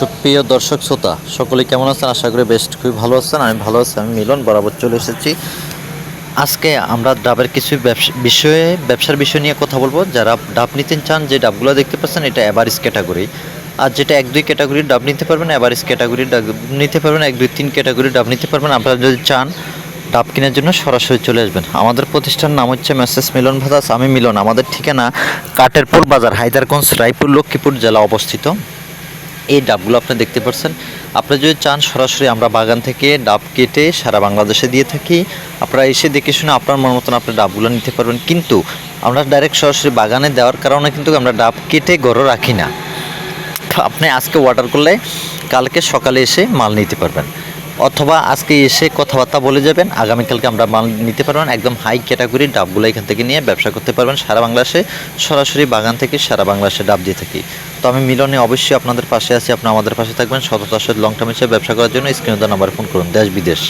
সুপ্রিয় দর্শক শ্রোতা সকলে কেমন আছেন? আশা করি বেস্ট খুবই ভালো আছেন। আমি ভালো আছি, আমি মিলন, বরাবর চলে এসেছি। আজকে আমরা ডাবের কিছু বিষয়ে, ব্যবসার বিষয় নিয়ে কথা বলব। যারা ডাব নিতে চান, যে ডাবগুলো দেখতে পাচ্ছেন, এটা অ্যাভারেজ ক্যাটাগরি। আর যেটা এক দুই ক্যাটাগরির ডাব নিতে পারবেন অ্যাভারেজ ক্যাটাগরির ডাব নিতে পারবেন, এক দুই তিন ক্যাটাগরির ডাব নিতে পারবেন। আপনারা যদি চান, ডাব কেনার জন্য সরাসরি চলে আসবেন। আমাদের প্রতিষ্ঠান নাম হচ্ছে মেসেস মিলন ভাদাস। আমি মিলন, আমাদের ঠিকানা কাটেরপুর বাজার, হায়দারগঞ্জ, রায়পুর, লক্ষ্মীপুর জেলা অবস্থিত। এই ডাবগুলো আপনি দেখতে পাচ্ছেন আপনি যদি চান, সরাসরি আমরা বাগান থেকে ডাব কেটে সারা বাংলাদেশে দিয়ে থাকি। আপনারা এসে দেখে শুনে আপনার মন মতন আপনি ডাবগুলো নিতে পারবেন। কিন্তু আমরা ডাইরেক্ট সরাসরি বাগানে দেওয়ার কারণে কিন্তু আমরা ডাব কেটে ঘরও রাখি না। আপনি আজকে অর্ডার করলে কালকে সকালে এসে মাল নিতে পারবেন। অথবা আজকে এসে কথাবার্তা বলে যাবেন, আগামীকালকে আমরা মাল নিতে পারবেন, একদম হাই ক্যাটাগরি ডাবগুলো এখান থেকে নিয়ে ব্যবসা করতে পারবেন, সারা বাংলাদেশে, সরাসরি বাগান থেকে, সারা বাংলাদেশে ডাব দিয়ে থাকি। তো আমি মিলনে অবশ্যই আপনাদের পাশে আছি, আপনি আমাদের পাশে থাকবেন সাথে লং টার্ম হিসেবে ব্যবসা করার জন্য, স্ক্রিনে নাম্বার ফোন করুন, দেশ বিদেশ।